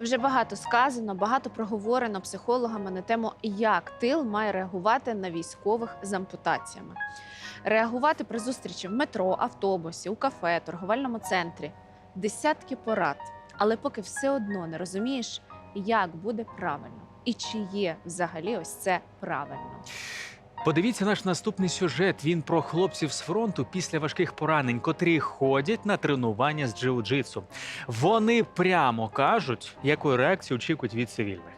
Вже багато сказано, багато проговорено психологами на тему, як тил має реагувати на військових з ампутаціями. Реагувати при зустрічі в метро, автобусі, у кафе, торговельному центрі. Десятки порад. Але поки все одно не розумієш, як буде правильно і чи є взагалі ось це правильно. Подивіться наш наступний сюжет. Він про хлопців з фронту після важких поранень, котрі ходять на тренування з джиу-джитсу. Вони прямо кажуть, якої реакцію очікують від цивільних.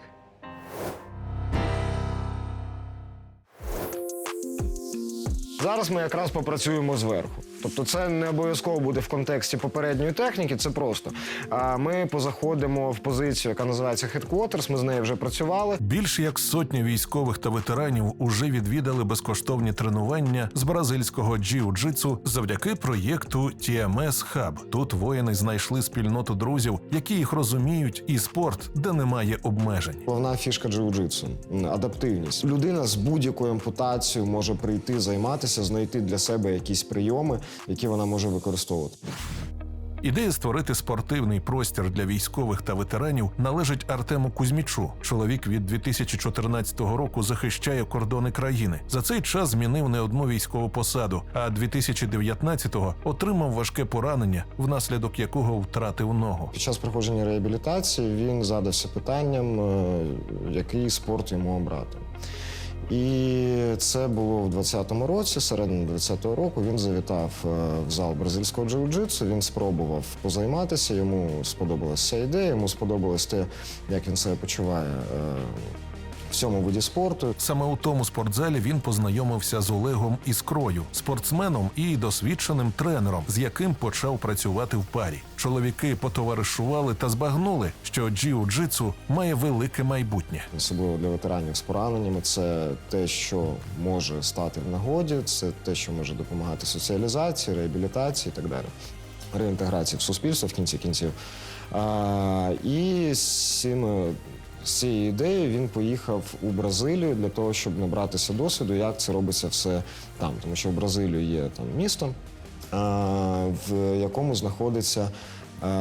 Зараз ми якраз попрацюємо зверху. Тобто, це не обов'язково буде в контексті попередньої техніки, це просто. А ми позаходимо в позицію, яка називається Headquarters, Ми з нею вже працювали. Більш як сотня військових та ветеранів уже відвідали безкоштовні тренування з бразильського джиу-джитсу завдяки проєкту TMS Hub. Тут воїни знайшли спільноту друзів, які їх розуміють, і спорт, де немає обмежень. Головна фішка джиу-джитсу – адаптивність. Людина з будь-якою ампутацією може прийти, займатися, знайти для себе якісь прийоми, які вона може використовувати. Ідея створити спортивний простір для військових та ветеранів належить Артему Кузьмічу. Чоловік від 2014 року захищає кордони країни. За цей час змінив не одну військову посаду, а 2019-го отримав важке поранення, внаслідок якого втратив ногу. Під час проходження реабілітації він задався питанням, е, який спорт йому обрати. І це було в 20-му році, середині 20-го року. Він завітав е, в зал бразильського джиу-джитсу. Він спробував позайматися. Йому сподобалася ідея, йому сподобалось те, як він себе почуває е, цьому виді спорту. Саме у тому спортзалі він познайомився з Олегом Іскрою, спортсменом і досвідченим тренером, з яким почав працювати в парі. Чоловіки потоваришували та збагнули, що джиу-джитсу має велике майбутнє. особливо для ветеранів з пораненнями, це те, що може стати в нагоді, це те, що може допомагати соціалізації, реабілітації і так далі. Реінтеграції в суспільство в кінці кінців. А, і з цими. З цією ідеєю він поїхав у Бразилію для того, щоб набратися досвіду, як це робиться все там. Тому що в Бразилію є там місто, в якому знаходиться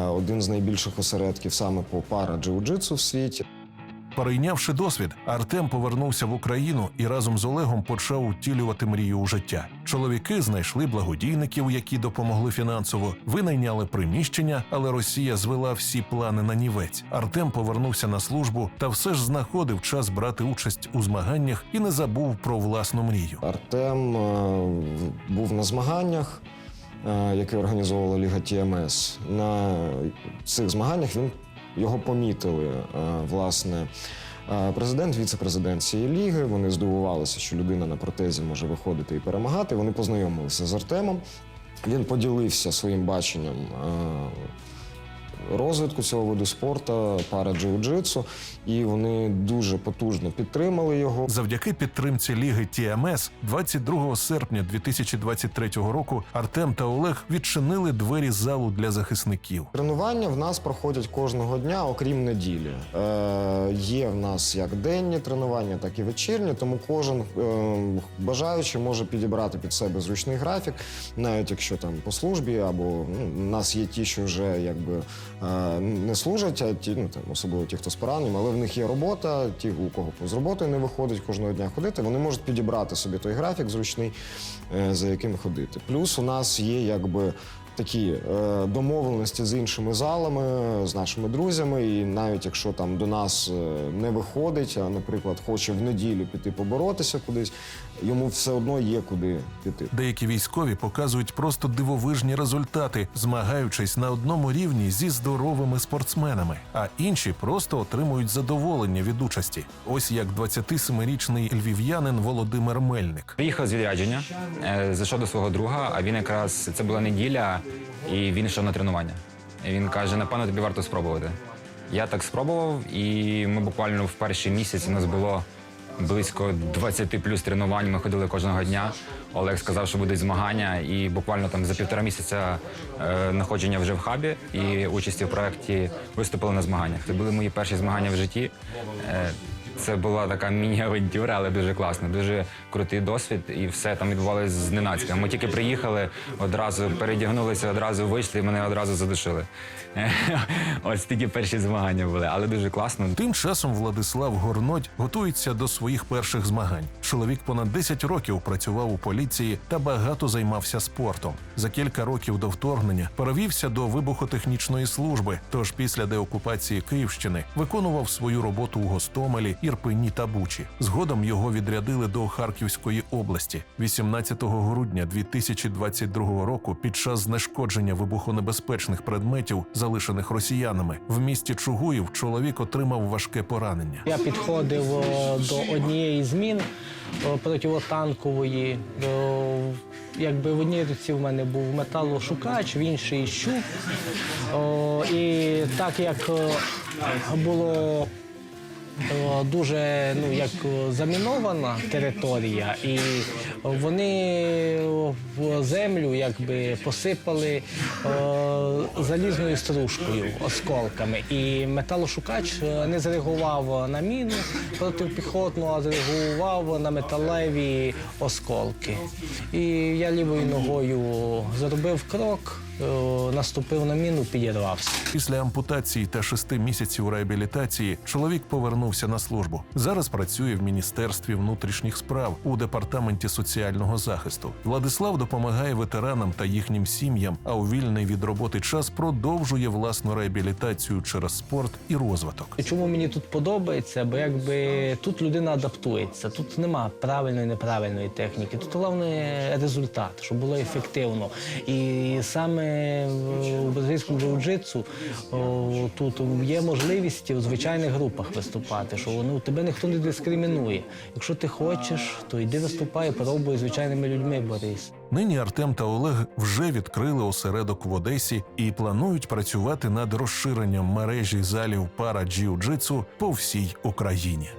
один з найбільших осередків саме по пара джиу-джитсу в світі. Перейнявши досвід, Артем повернувся в Україну і разом з Олегом почав втілювати мрію у життя. Чоловіки знайшли благодійників, які допомогли фінансово, винайняли приміщення, але Росія звела всі плани на нівець. Артем повернувся на службу та все ж знаходив час брати участь у змаганнях і не забув про власну мрію. Артем е, був на змаганнях, е, які організовувала Ліга ТМС. На цих змаганнях він його помітили. е, Власне, е, президент, віце-президент цієї ліги. Вони здивувалися, що людина на протезі може виходити і перемагати. Вони познайомилися з Артемом. Він поділився своїм баченням. Розвитку цього виду спорту, пара джиу-джитсу, і вони дуже потужно підтримали його. Завдяки підтримці ліги TMS 22 серпня 2023 року Артем та Олег відчинили двері залу для захисників. Тренування в нас проходять кожного дня, окрім неділі. Е, є в нас як денні тренування, так і вечірні, тому кожен е, бажаючий може підібрати під себе зручний графік, навіть якщо там по службі, або ну, у нас є ті, що вже якби не служать, а ті, ну там особливо ті, хто з пораненням, але в них є робота. Ті, у кого з роботи не виходить кожного дня ходити, вони можуть підібрати собі той графік зручний, е, за яким ходити. Плюс у нас є якби такі е, домовленості з іншими залами, з нашими друзями. І навіть якщо там до нас е, не виходить, а, наприклад, хоче в неділю піти поборотися кудись, йому все одно є куди піти. Деякі військові показують просто дивовижні результати, змагаючись на одному рівні зі здоровими спортсменами, а інші просто отримують задоволення від участі. Ось як 27-річний львів'янин Володимир Мельник. Приїхав з відрядження, е, зайшов до свого друга, а він якраз це була неділя, і він йшов на тренування. Він каже: напевно, тобі варто спробувати. Я так спробував, і ми буквально в перший місяць у нас було близько 20 плюс тренувань. Ми ходили кожного дня. Олег сказав, що будуть змагання, і буквально там за півтора місяця е, знаходження вже в хабі і участі в проєкті виступили на змаганнях. Це були мої перші змагання в житті. Е, Це була така міні-авантюра, але дуже класно, дуже крутий досвід, і все там відбувалося зненацька. Ми тільки приїхали, одразу передягнулися, одразу вийшли, і мене одразу задушили. Ось такі перші змагання були, але дуже класно. Тим часом Владислав Горнодь готується до своїх перших змагань. Чоловік понад 10 років працював у поліції та багато займався спортом. За кілька років до вторгнення перевівся до вибухотехнічної служби. Тож після деокупації Київщини виконував свою роботу у Гостомелі, Ірпені та Бучі. Згодом його відрядили до Харківської області. 18 грудня 2022 року, під час знешкодження вибухонебезпечних предметів, залишених росіянами, в місті Чугуїв чоловік отримав важке поранення. Я підходив до однієї з мін о, противотанкової. Якби в одній руці в мене був металошукач, в іншій щуп. О, І так як було дуже ну, як замінована територія, і вони в землю якби посипали залізною стружкою, осколками. І металошукач е, не зреагував на міну протипіхотну, а зреагував на металеві осколки. І я лівою ногою зробив крок, е, наступив на міну, підірвався. Після ампутації та шести місяців реабілітації чоловік повернувся на службу. Зараз працює в міністерстві внутрішніх справ у департаменті соціального захисту. Владислав допомагає ветеранам та їхнім сім'ям, а у вільний від роботи час продовжує власну реабілітацію через спорт і розвиток. Чому мені тут подобається? Бо якби тут людина адаптується, тут нема правильної неправильної техніки. Тут головне результат, щоб було ефективно. І саме в бразильському джиу-джитсу тут є можливість в звичайних групах виступати, що ну, тебе ніхто не дискримінує. Якщо ти хочеш, то йди виступай, пробуй звичайними людьми борись. Нині Артем та Олег вже відкрили осередок в Одесі і планують працювати над розширенням мережі залів пара джиу-джитсу по всій Україні.